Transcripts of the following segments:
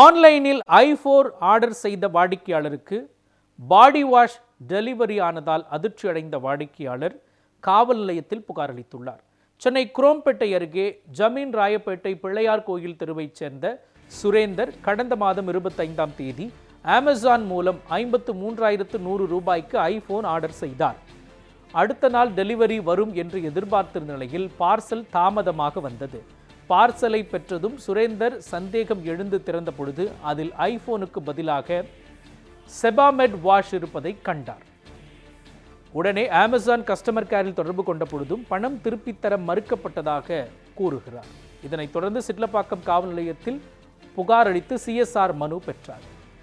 ஆன்லைனில் ஐஃபோர் ஆர்டர் செய்த வாடிக்கையாளருக்கு பாடி வாஷ் டெலிவரி ஆனதால் அதிர்ச்சி அடைந்த வாடிக்கையாளர் காவல் நிலையத்தில் புகார் அளித்துள்ளார். சென்னை குரோம்பேட்டை அருகே ஜமீன் ராயப்பேட்டை பிள்ளையார் கோயில் தெருவைச் சேர்ந்த சுரேந்தர் கடந்த மாதம் இருபத்தைந்தாம் தேதி அமேசான் மூலம் ஐம்பத்து மூன்றாயிரத்து நூறு ரூபாய்க்கு ஐஃபோன் ஆர்டர் செய்தார். அடுத்த நாள் டெலிவரி வரும் என்று எதிர்பார்த்திருந்த நிலையில் பார்சல் தாமதமாக வந்தது. பார்சலை பெற்றதும் சுரேந்தர் சந்தேகம் எழுந்து திறந்த பொழுது அதில் ஐபோனுக்கு பதிலாக செபாமெட் வாஷ் இருப்பதை கண்டார். உடனே அமேசான் கஸ்டமர் கேரில் தொடர்பு கொண்ட பொழுதும் பணம் திருப்பித் தர மறுக்கப்பட்டதாக கூறுகிறார். இதனைத் தொடர்ந்து சிட்லப்பாக்கம் காவல் நிலையத்தில் புகார் அளித்து சிஎஸ்ஆர் மனு பெற்றார்.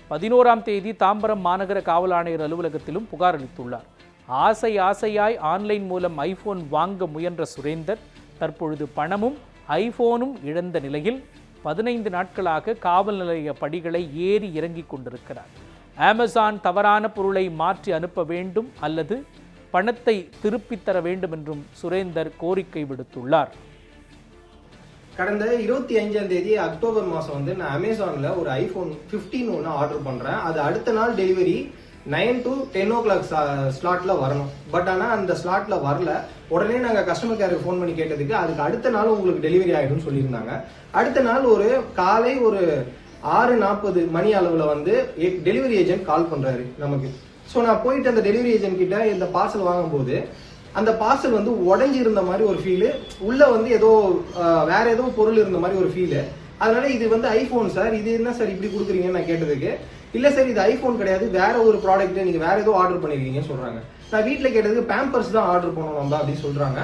பதினோராம் தேதி தாம்பரம் மாநகர காவல் ஆணையர் அலுவலகத்திலும் புகார் அளித்துள்ளார். ஆசை ஆசையாய் ஆன்லைன் மூலம் ஐபோன் வாங்க முயன்ற சுரேந்தர் தற்பொழுது பணமும் ஐபோனும் இழந்த நிலையில் பதினைந்து நாட்களாக காவல் நிலைய படிகளை ஏறி இறங்கிக் கொண்டிருக்கிறார். அமேசான் தவறான பொருளை மாற்றி அனுப்ப வேண்டும் அல்லது பணத்தை திருப்பித் தர வேண்டும் என்றும் சுரேந்தர் கோரிக்கை விடுத்துள்ளார். கடந்த இருபத்தி அஞ்சாம் தேதி அக்டோபர் மாதம் வந்து நான் அமேசான்ல ஒரு ஐபோன் 15 ஒன்று ஆர்டர் பண்றேன். அது அடுத்த நாள் delivery nine to ten o'clock ஸ்லாட்டில் வரணும். பட் ஆனால் அந்த ஸ்லாட்டில் வரல. உடனே நாங்கள் கஸ்டமர் கேருக்கு ஃபோன் பண்ணி கேட்டதுக்கு அதுக்கு அடுத்த நாள் உங்களுக்கு டெலிவரி ஆகிடும் சொல்லியிருந்தாங்க. அடுத்த நாள் ஒரு காலை ஒரு ஆறு நாற்பது மணி அளவில் வந்து டெலிவரி ஏஜென்ட் கால் பண்ணுறாரு நமக்கு. ஸோ நான் போயிட்டு அந்த டெலிவரி ஏஜென்ட் கிட்ட இந்த பார்சல் வாங்கும்போது அந்த பார்சல் வந்து உடஞ்சி இருந்த மாதிரி ஒரு ஃபீலு உள்ளே வந்து ஏதோ வேற ஏதோ பொருள் இருந்த மாதிரி ஒரு ஃபீலு அதனால இது வந்து ஐபோன் சார் இது என்ன சார் இப்படி கொடுக்குறீங்கன்னு நான் கேட்டதுக்கு? இல்ல சார் இது ஐபோன் கிடையாது வேற ஒரு ப்ராடக்ட் நீங்க வேற ஏதோ ஆர்டர் பண்ணிருக்கீங்கன்னு சொல்றாங்க. நான் வீட்டில் கேட்டதுக்கு பேம்பர்ஸ் தான் ஆர்டர் பண்ணணும் தான் அப்படின்னு சொல்றாங்க.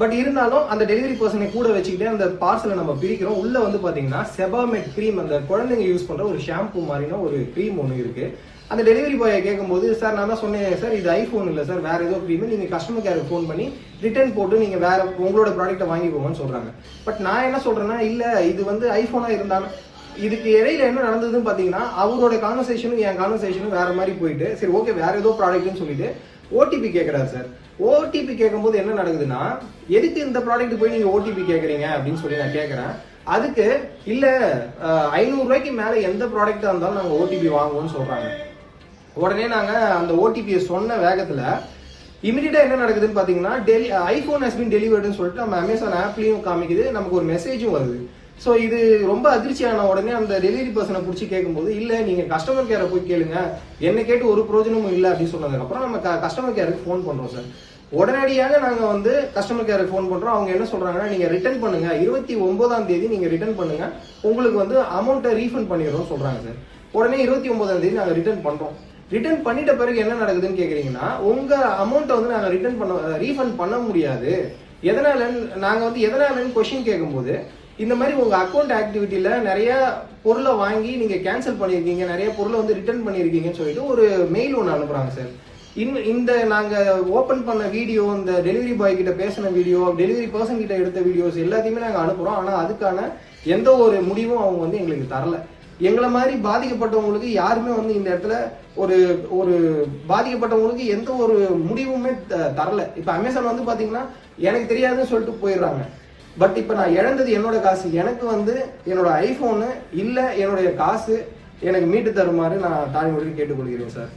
பட் இருந்தாலும் அந்த டெலிவரி பர்சனை கூட வச்சுக்கிட்டு அந்த பார்சலை நம்ம பிரிக்கிறோம். உள்ள வந்து பாத்தீங்கன்னா செபாமெட் க்ரீம் அந்த குழந்தைங்க யூஸ் பண்ற ஒரு ஷாம்பு மாதிரினா ஒரு க்ரீம் ஒன்று இருக்கு. அந்த டெலிவரி பாயை கேட்கும்போது சார் நான் தான் சொன்னேன் சார் இது ஐஃபோன் இல்லை சார் வேற ஏதோ க்ரீம் நீங்க கஸ்டமர் கேருக்கு ஃபோன் பண்ணி ரிட்டர்ன் போட்டு நீங்க வேற உங்களோட ப்ராடக்ட்டை வாங்கிக்கோங்கன்னு சொல்றாங்க. பட் நான் என்ன சொல்றேன்னா இல்ல இது வந்து ஐஃபோனா இருந்தாலும் இதுக்கு இடையில என்ன நடந்ததுன்னு பாத்தீங்கன்னா அவரோட கான்வர்சேஷனும் என் கான்வர்சேஷனும் வேற மாதிரி போயிட்டு சரி ஓகே வேற ஏதோ ப்ராடக்ட்னு சொல்லிட்டு ஓடிபி கேட்குறாரு சார். ஓடிபி கேட்கும்போது என்ன நடக்குதுன்னா எதுக்கு இந்த ப்ராடக்ட் போய் நீங்கள் ஓடிபி கேட்குறீங்க அப்படின்னு சொல்லி நான் கேட்குறேன் அதுக்கு இல்லை ஐநூறுரூவாய்க்கு மேலே எந்த ப்ராடக்டாக இருந்தாலும் நாங்கள் ஓடிபி வாங்குவோம்னு சொல்கிறாங்க உடனே நாங்கள் அந்த ஓடிபியை சொன்ன வேகத்தில் இமிடியட்டாக என்ன நடக்குதுன்னு பார்த்தீங்கன்னா டெலி ஐஃபோன் ஹஸ் பின் டெலிவர்டுன்னு சொல்லிட்டு நம்ம அமேசான் ஆப்லேயும் காமிக்குது. நமக்கு ஒரு மெசேஜும் வருது. ஸோ இது ரொம்ப அதிர்ச்சியான உடனே அந்த டெலிவரி பர்சனை பிடிச்சி கேட்கும்போது இல்லை நீங்கள் கஸ்டமர் கேரை போய் கேளுங்க. என்னை கேட்டு ஒரு பிரோஜனமும் இல்லை அப்படின்னு சொன்னதுக்கப்புறம் நம்ம கஸ்டமர் கேருக்கு ஃபோன் பண்ணுறோம் சார் உடனடியாக நாங்கள் வந்து கஸ்டமர் கேருக்கு ஃபோன் பண்ணுறோம் அவங்க என்ன சொல்கிறாங்கன்னா நீங்கள் ரிட்டர்ன் பண்ணுங்க. இருபத்தி ஒன்பதாம் தேதி நீங்கள் ரிட்டர்ன் பண்ணுங்க. உங்களுக்கு வந்து அமௌண்ட்டை ரீஃபண்ட் பண்ணிடுறோம் சொல்கிறாங்க சார் உடனே இருபத்தி ஒன்பதாம் தேதி நாங்கள் ரிட்டர்ன் பண்ணுறோம் ரிட்டர்ன் பண்ணிட்ட பிறகு என்ன நடக்குதுன்னு கேட்குறீங்கன்னா உங்கள் அமௌண்ட்டை வந்து நாங்கள் ரிட்டர்ன் பண்ண ரீஃபண்ட் பண்ண முடியாது. எதனாலன்னு நாங்கள் வந்து எதனாலன்னு கொஷின் கேட்கும்போது இந்த மாதிரி உங்கள் அக்கௌண்ட் ஆக்டிவிட்டியில் நிறைய பொருளை வாங்கி நீங்கள் கேன்சல் பண்ணியிருக்கீங்க நிறைய பொருளை வந்து ரிட்டர்ன் பண்ணியிருக்கீங்கன்னு சொல்லிட்டு ஒரு மெயில் ஒன்று அனுப்புகிறாங்க சார் இன் இந்த நாங்கள் ஓப்பன் பண்ண வீடியோ இந்த டெலிவரி பாய் கிட்ட பேசின வீடியோ டெலிவரி பர்சன் கிட்ட எடுத்த வீடியோஸ் எல்லாத்தையுமே நாங்கள் அனுப்புகிறோம் ஆனால் அதுக்கான எந்த ஒரு முடிவும் அவங்க வந்து எங்களுக்கு தரல. எங்களை மாதிரி பாதிக்கப்பட்டவங்களுக்கு யாருமே வந்து இந்த இடத்துல ஒரு ஒரு பாதிக்கப்பட்டவங்களுக்கு எந்த ஒரு முடிவுமே த- தரல. இப்போ அமேசான் வந்து பார்த்தீங்கன்னா எனக்கு தெரியாதுன்னு சொல்லிட்டு போயிடுறாங்க. பட் இப்போ நான் இழந்தது என்னோட காசு. எனக்கு வந்து என்னோட ஐஃபோனு இல்லை என்னுடைய காசு எனக்கு மீட்டு தருமாறு நான் தாழ்மையுடன் கேட்டுக்கொள்கிறேன் சார்